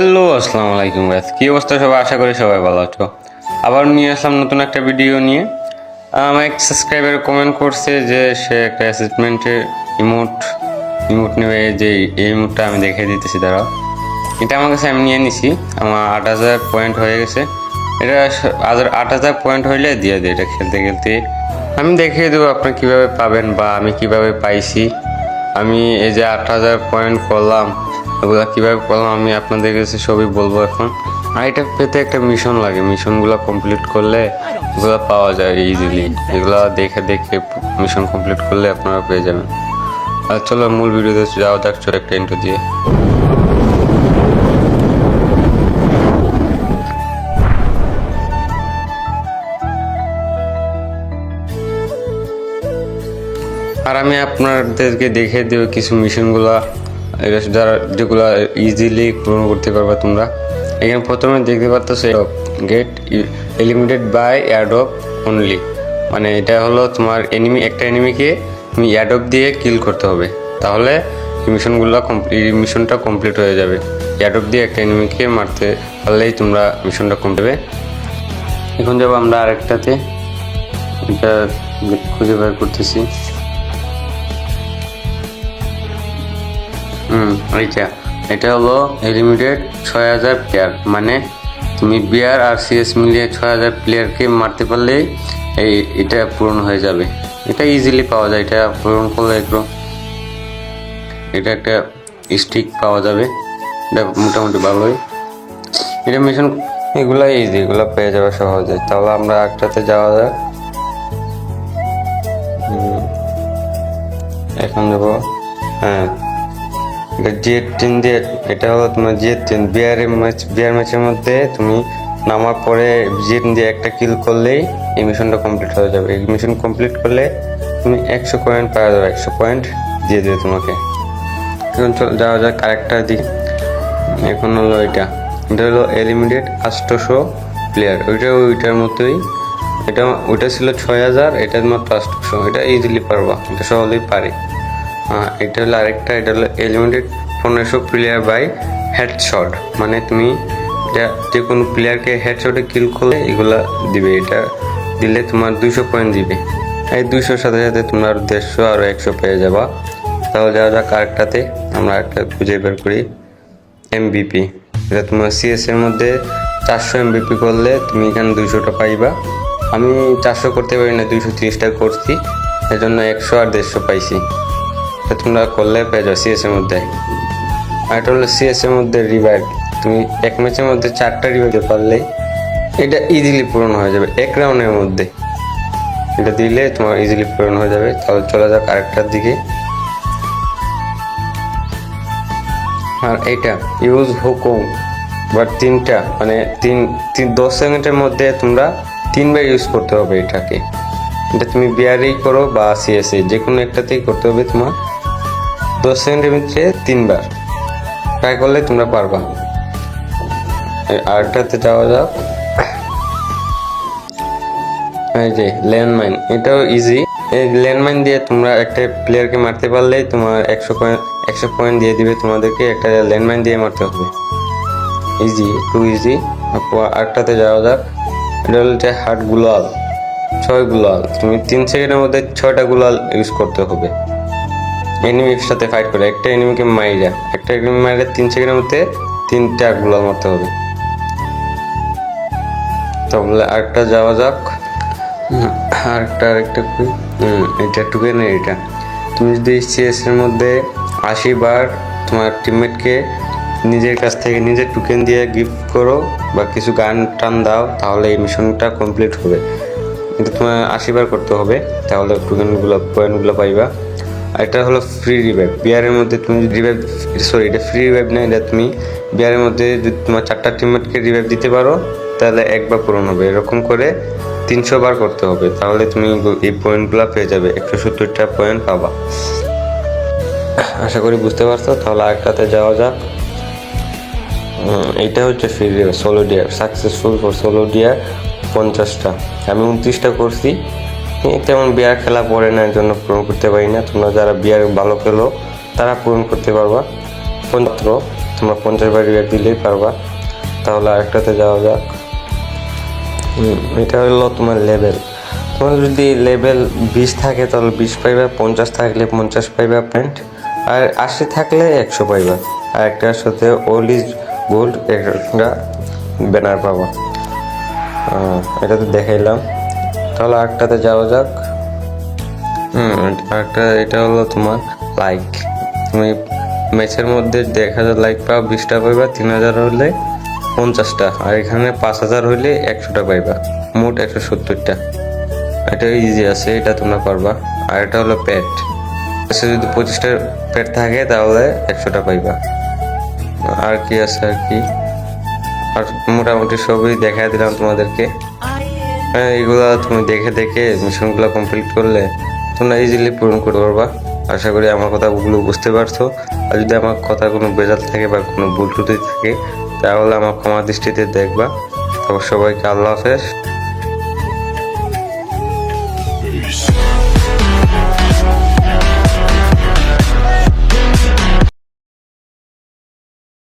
Hello আসসালামু আলাইকুম guys কি অবস্থা সবাই? আশা করি সবাই ভালো আছো। আবার নিয়ে আসলাম নতুন একটা ভিডিও নিয়ে। আমার এক সাবস্ক্রাইবার কমেন্ট করছে যে সে একটা অ্যাসেসমেন্টের ইমোট ইমোট নেবে। যে এই ইমোটটা আমি দেখিয়ে দিতেছি, দাঁড়াও। এটা আমার কাছে আমি নিয়ে নিছি। আমার আট হাজার পয়েন্ট হয়ে গেছে। এটা হাজার আট হাজার পয়েন্ট হইলে দিয়ে দিই এটা খেলতে খেলতে। আমি দেখিয়ে দেবো আপনার কীভাবে পাবেন বা আমি কীভাবে পাইছি। আমি এই যে আট হাজার পয়েন্ট করলাম। ওগুলো কীভাবে করলাম আমি আপনাদের কাছে সবই বলব এখন? আর এটা পেতে একটা মিশন লাগে। মিশনগুলো কমপ্লিট করলে এগুলো পাওয়া যায় ইজিলি এগুলো দেখে দেখে মিশন কমপ্লিট করলে আপনারা পেয়ে যাবেন। আর চলো, মূল ভিডিওতে যাওয়া যাক, চলো একটা ইন্টো দিয়ে। আর আমি আপনাদেরকে দেখে দেবো কিছু মিশনগুলো যারা যেগুলো ইজিলি পূরণ করতে পারবে তোমরা। এখানে প্রথমে দেখতে পাচ্ছ গেট এলিমিনেটেড বাই অ্যাডপ অনলি মানে এটা হলো তোমার এনিমি একটা এনিমিকে তুমি অ্যাডপ দিয়ে কিল করতে হবে। তাহলে মিশনগুলো এই মিশনটা কমপ্লিট হয়ে যাবে। অ্যাডপ দিয়ে একটা এনিমিকে মারতে পারলেই তোমরা মিশনটা কমপ্লিট এখন যাব আমরা আরেকটাতে। এটা খুঁজে বের করতেছি। হুম এইটা এটা হলো লিমিটেড ছয় হাজার প্লেয়ার মানে তুমি বিয়ার আর সিএস মিলিয়ে ছয় হাজার প্লেয়ারকে মারতে পারলে এই এটা পূরণ হয়ে যাবে। এটা ইজিলি পাওয়া যায়, এটা পূরণ করলে একটু এটা একটা স্টিক পাওয়া যাবে। এটা মোটামুটি ভালোই। এটা মিশন এগুলা ইজি এগুলো পেয়ে যাবে সহজে। তাহলে আমরা একটাতে যাওয়া যাক। এখন যাব। হ্যাঁ। এটা জিএ টেন দিয়ে, এটা হলো তোমার জিএ টেন বিয়ারের ম্যাচ, বিয়ার ম্যাচের মধ্যে তুমি নামার পরে জিএ দিয়ে একটা কিল করলেই এই মিশনটা কমপ্লিট হয়ে যাবে। এই মিশন কমপ্লিট করলে তুমি একশো পয়েন্ট পাওয়া যাবে, একশো পয়েন্ট দিয়ে দেবে তোমাকে। এখন চল, যাওয়া যাক আরেকটা দিক। এখন হলো এটা। এটা হলো এলিমিনেট আষ্টশো প্লেয়ার ওইটা, ওইটার মতোই। এটা, ওইটা ছিল ছয় হাজার, এটার মাত্র আষ্টশো। এটা ইজিলি পারবা। এটা সহজেই পারি। এটা হলো আরেকটা, এটা হলো এলিমিনেট পনেরোশো প্লেয়ার বাই হেডশট মানে তুমি যা কোনো প্লেয়ারকে হেডশটে কিল করলে এগুলা দিবে। এটা দিলে তোমার দুইশো পয়েন্ট দিবে। এই দুইশোর সাথে সাথে তোমরা আরও দেড়শো আরও একশো পেয়ে যাবা। তাহলে যাওয়া যাক আরেকটাতে, আমরা একটা খুঁজে বের করি। এমবিপি এটা তোমার সিএস এর মধ্যে চারশো এমবিপি করলে তুমি এখানে দুইশোটা পাইবা। আমি চারশো করতে পারি না, দুইশো তিরিশটা করছি। এজন্য একশো আর দেড়শো পাইছি। তোমরা করলে পেয়ে যাও সিএস এর মধ্যে। আর এটা হলো সিএস এর মধ্যে রিভাইভ তুমি এক ম্যাচের মধ্যে চারটা রিভাইভ পারলে এটা ইজিলি পূরণ হয়ে যাবে এক রাউন্ডের মধ্যে। এটা দিলে তোমার ইজিলি পূরণ হয়ে যাবে। তাহলে চলে যাক আরেকটার দিকে। আর এটা ইউজ হুকুম বা তিনটা মানে তিন তিন, দশ সেকেন্ডের মধ্যে তোমরা তিনবার ইউজ করতে হবে এটাকে। এটা তুমি বিয়ারেই করো বা সিএসএ যে কোনো একটাতেই করতে হবে তোমার। দশ সেকেন্ডের ভিতরে তিনবার। ট্রাই করলে তোমরা পারবা। আরেকটাতে যাওয়া যাক। এই যে, ল্যান্ডমাইন। এটাও ইজি এই ল্যান্ডমাইন দিয়ে তোমরা একটা প্লেয়ারকে মারতে পারলেই তোমার একশো পয়েন্ট একশো পয়েন্ট দিয়ে দিবে তোমাদেরকে। একটা ল্যান্ডমাইন দিয়ে মারতে হবে। ইজি টু ইজি আরেকটাতে যাওয়া যাক। এটা হচ্ছে হাট গুলাল। ছয় গুলাল। তুমি তিন সেকেন্ডের মধ্যে ছয়টা গুলাল ইউজ করতে হবে। এনিমির সাথে ফাইট করে। একটা এনিমিকে মাইরা, একটা এনিমি মাইরা তিন সেকেন্ডের মধ্যে তিনটা গুলাল মারতে হবে। তাহলে আরেকটা যাওয়া যাক। আরেকটা আরেকটা? হুম, এটা টুকেন এটা। তুমি যদি সিএস এর মধ্যে আশি বার তোমার টিমমেটকে নিজের কাছ থেকে নিজের টুকেন দিয়ে গিফট করো বা কিছু গান টান দাও, তাহলে এই মিশনটা কমপ্লিট হবে। কিন্তু তোমার আশি বার করতে হবে, তাহলে টোকেনগুলো পয়েন্টগুলো পাইবা। এটা হলো ফ্রি রিভাইভ বিয়ারের মধ্যে তুমি রিভাইভ সরি এটা ফ্রি রিভাইভ না, এটা তুমি বিয়ারের মধ্যে যদি তোমার চারটা টিমমেটকে রিভাইভ দিতে পারো, তাহলে একবার পূরণ হবে। এরকম করে তিনশো বার করতে হবে, তাহলে তুমি এই পয়েন্টগুলো পেয়ে যাবে। একশো সত্তরটা পয়েন্ট পাবা। আশা করি বুঝতে পারছ, তাহলে আরেকটাতে যাওয়া যাক। এইটা হচ্ছে free solo dear successful for solo dear পঞ্চাশটা। আমি উনত্রিশটা করছি। তেমন বিয়ার খেলা পড়ে না এর জন্য পূরণ করতে পারি না। তোমরা যারা বিয়ার ভালো খেলো, তারা পূরণ করতে পারবা। মাত্র তোমরা পঞ্চাশ বার রিয়াক্ট দিলেই পারবা। তাহলে আরেকটাতে যাওয়া যাক। এটা হলো তোমার লেভেল তোমার যদি লেভেল বিশ থাকে, তাহলে বিশ পাইবা, পঞ্চাশ থাকলে পঞ্চাশ পাইবা পয়েন্ট আর আশি থাকলে একশো পাইবা। আর একটার সাথে ওল ইজ গোল্ড একটা ব্যানার পাবা। এটা তো দেখাইলাম। তাহলে আরেকটাতে যাওয়া যাক। হুম, আরেকটা, এটা হলো তোমার লাইক তুমি ম্যাচের মধ্যে এক হাজার লাইক পাও, বিশটা পাইবা, তিন হাজার হলে পঞ্চাশটা। আর এখানে পাঁচ হাজার হইলে একশোটা পাইবা, মোট একশো সত্তরটা। এটা ইজি আছে, এটা তোমরা পারবা। আর এটা হলো প্যাট সে যদি পঁচিশটা প্যাট থাকে, তাহলে একশোটা পাইবা। আর কি আছে আর কি? আর মোটামুটি সবই দেখাই দিলাম তোমাদেরকে। হ্যাঁ এগুলো তুমি দেখে দেখে মিশনগুলো কমপ্লিট করলে তোমরা ইজিলি পূরণ করতে পারবা। আশা করি আমার কথাগুলো বুঝতে পারছ। আর যদি আমার কথা কোনো বেজাল থাকে বা কোনো ভুল ত্রুটি থাকে, তাহলে আমার ক্ষমা দৃষ্টিতে দেখবা। তারপর সবাইকে আল্লাহ হাফেজ।